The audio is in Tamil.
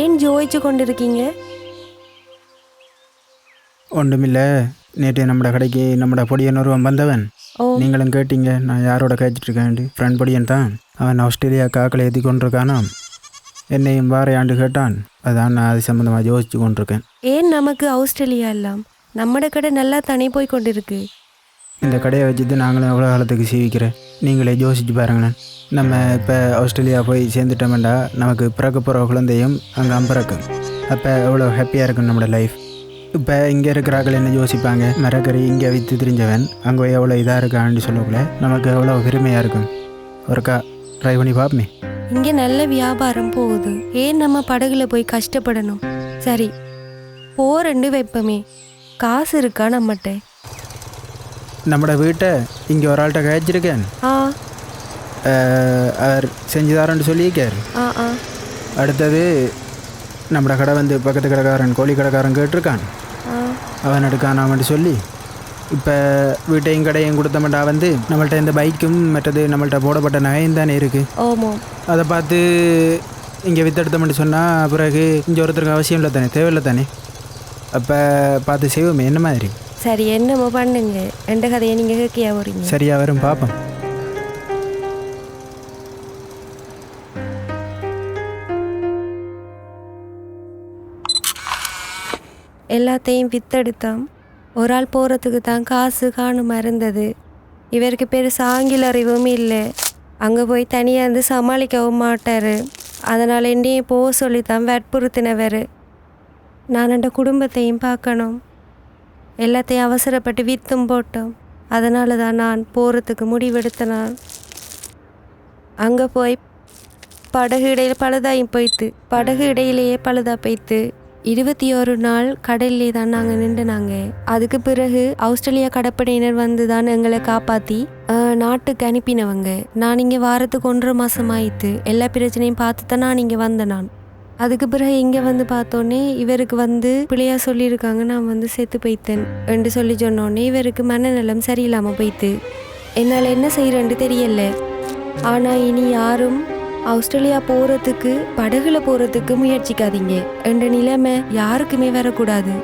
ஏன் ஜோதிச்சு கொண்டிருக்கீங்க? ஒன்றுமில்லை. நேற்று நம்ம கடைக்கு நம்மட பொடியன் ஒருவன் வந்தவன். நீங்களும் கேட்டீங்க நான் யாரோட கேட்டுட்டு இருக்கேன் ஃப்ரெண்ட் பொடியன் தான். அவன் ஆஸ்திரேலியா காக்களை ஏற்றி கொண்டிருக்கானாம். என்னையும் வார ஆண்டு கேட்டான். அதான் நான் அது சம்மந்தமாக யோசிச்சு கொண்டிருக்கேன். ஏன் நமக்கு ஆஸ்திரேலியா எல்லாம்? நம்மட கடை நல்லா தனி போய் கொண்டிருக்கு. இந்த கடையை வச்சுட்டு நாங்களும் எவ்வளோ காலத்துக்கு சீவிக்கிறேன் நீங்களே யோசிச்சு பாருங்களேன். நம்ம இப்போ ஆஸ்திரேலியா போய் சேர்ந்துட்டோம்டா நமக்கு பிறக்க போகிற குழந்தையும் அங்கே அம்பிறக்கும் அப்போ எவ்வளோ ஹாப்பியாக இருக்கும் நம்மளோட லைஃப் இப்போ இங்கே இருக்கிறார்கள் என்ன யோசிப்பாங்க? மரக்கறி இங்கே விற்று திரிஞ்சவன் அங்கே போய் எவ்வளோ இதாக இருக்கான்னு சொல்லக்குள்ள நமக்கு எவ்வளோ பெருமையாக இருக்கும். ஒருக்கா ட்ரை பண்ணி பார்ப்போமே. இங்கே நல்ல வியாபாரம் போகுது. ஏன் நம்ம படகுல போய் கஷ்டப்படணும்? சரி போரண்டு வைப்பமே. காசு இருக்கா நம்மகிட்ட? நம்மளோட வீட்டை இங்கே ஒரு ஆள்கிட்ட கழிச்சிருக்கேன் அவர் செஞ்சு தரேன்னு சொல்லியிருக்கார் அடுத்தது நம்மளோட கடை வந்து பக்கத்து கடைக்காரன் கோழி கடைக்காரன் கேட்டிருக்கான் அவன் எடுக்கானாமட்டு சொல்லி இப்போ வீட்டையும் கடையும் கொடுத்தமட்டா வந்து நம்மள்ட்ட இந்த பைக்கும் மற்றது நம்மள்ட்ட போடப்பட்ட நகையும் தானே இருக்குது அதை பார்த்து இங்கே வித்தெடுத்தோம்னு சொன்னால் பிறகு இங்கே ஒருத்தருக்கு அவசியம் இல்லை தானே தேவையில்லை தானே அப்போ பார்த்து செய்வோமே என்ன மாதிரி சரி என்னமோ பண்ணுங்க? எந்த கதையை நீங்க கேட்கியா போறீங்க? சரியா வரும் பார்ப்போம் எல்லாத்தையும் வித்தெடுத்தோம் ஒரு ஆள் போகிறதுக்கு தான் காசு காணுமா இருந்தது இவருக்கு பெருசு ஆங்கில அறிவும் இல்லை. அங்கே போய் தனியாக இருந்து சமாளிக்கவும் மாட்டார். அதனால் என்னையும் போக சொல்லி தான் வற்புறுத்தினவர். நான் அந்த குடும்பத்தையும் பார்க்கணும். எல்லாத்தையும் அவசரப்பட்டு வித்தும் போட்டோம். அதனால தான் நான் போகிறதுக்கு முடிவெடுத்த நான் அங்கே போய் படகு இடையில் பழுதாயும் போய்த்து படகு இடையிலேயே பழுதா போய்த்து இருபத்தி ஒரு நாள் கடல்லே தான் நாங்கள் நின்றுனாங்க. அதுக்கு பிறகு ஆஸ்திரேலியா கடற்படையினர் வந்து தான் எங்களை காப்பாற்றி நாட்டுக்கு அனுப்பினவங்க. நான் இங்கே வாரத்துக்கு ஒன்றரை மாதம் ஆயிட்டு எல்லா பிரச்சனையும் பார்த்து தான் நான் இங்கே வந்தேன் நான். அதுக்கு பிறகு இங்கே வந்து பார்த்தோன்னே இவருக்கு வந்து பிள்ளையா சொல்லியிருக்காங்க நான் வந்து செத்து போய்த்தேன் என்று சொல்லி சொன்னோன்னே இவருக்கு மனநலம் சரியில்லாமல் போய்த்து என்னால் என்ன செய்கிறேன்னு தெரியல. ஆனால் இனி யாரும் ஆஸ்திரேலியா போகிறதுக்கு படகுல போகிறதுக்கு முயற்சிக்காதீங்க. என்ற நிலைமை யாருக்குமே வரக்கூடாது.